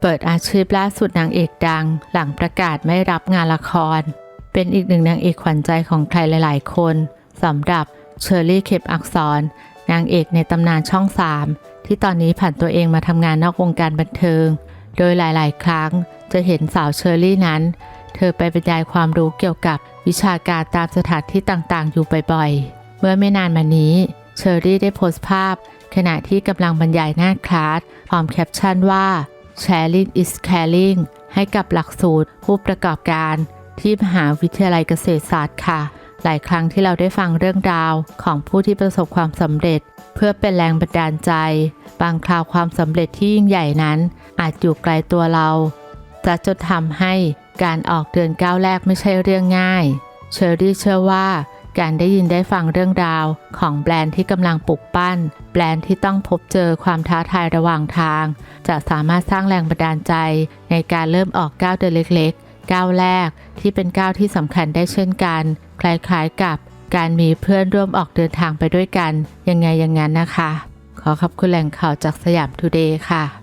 เปิดอาชีพล่าสุดนางเอกดัง หลังประกาศไม่รับงานละคร เป็นอีกหนึ่งนางเอกขวัญใจของใครหลาย ๆ คนสำหรับเชอรี่เข็บอักษร นางเอกในตำนานช่อง 3 ที่ตอนนี้ผ่านตัวเองมาทำงานนอกวงการบันเทิง โดยหลาย ๆ ครั้งจะเห็นสาวเชอรี่นั้น เธอไปบรรยายความรู้เกี่ยวกับวิชาการตามสถานที่ต่าง ๆ อยู่บ่อย ๆ เมื่อไม่นานมานี้ เชอรี่ได้โพสต์ภาพ ขณะที่กำลังบรรยายหน้าคลาสพร้อมแคปชั่นว่า Sharing is caring ให้กับหลักสูตรผู้ประกอบการที่มหาวิทยาลัยเกษตรศาสตร์ค่ะ หลายครั้งที่เราได้ฟังเรื่องราวของผู้ที่ประสบความสำเร็จ เพื่อเป็นแรงบันดาลใจ บางคราวความสำเร็จที่ยิ่งใหญ่นั้น อาจอยู่ไกลตัวเรา จะจนทำให้การออกเดือนก้าวแรกไม่ใช่เรื่องง่าย เชอรี่เชื่อว่า การได้ยินได้ฟังเรื่องราวของแบรนด์ที่กำลังปลุกปั้น แบรนด์ที่ต้องพบเจอความท้าทายระหว่างทาง จะสามารถสร้างแรงบันดาลใจ ในการเริ่มออกก้าวเดินเล็กๆ ก้าวแรกที่เป็นก้าวที่สำคัญได้เช่นกัน คล้ายๆกับการมีเพื่อนร่วมออกเดินทางไปด้วยกัน ยังไงอย่างนั้นนะคะ ขอขอบคุณแหล่งข่าวจากสยามทูเดย์ค่ะ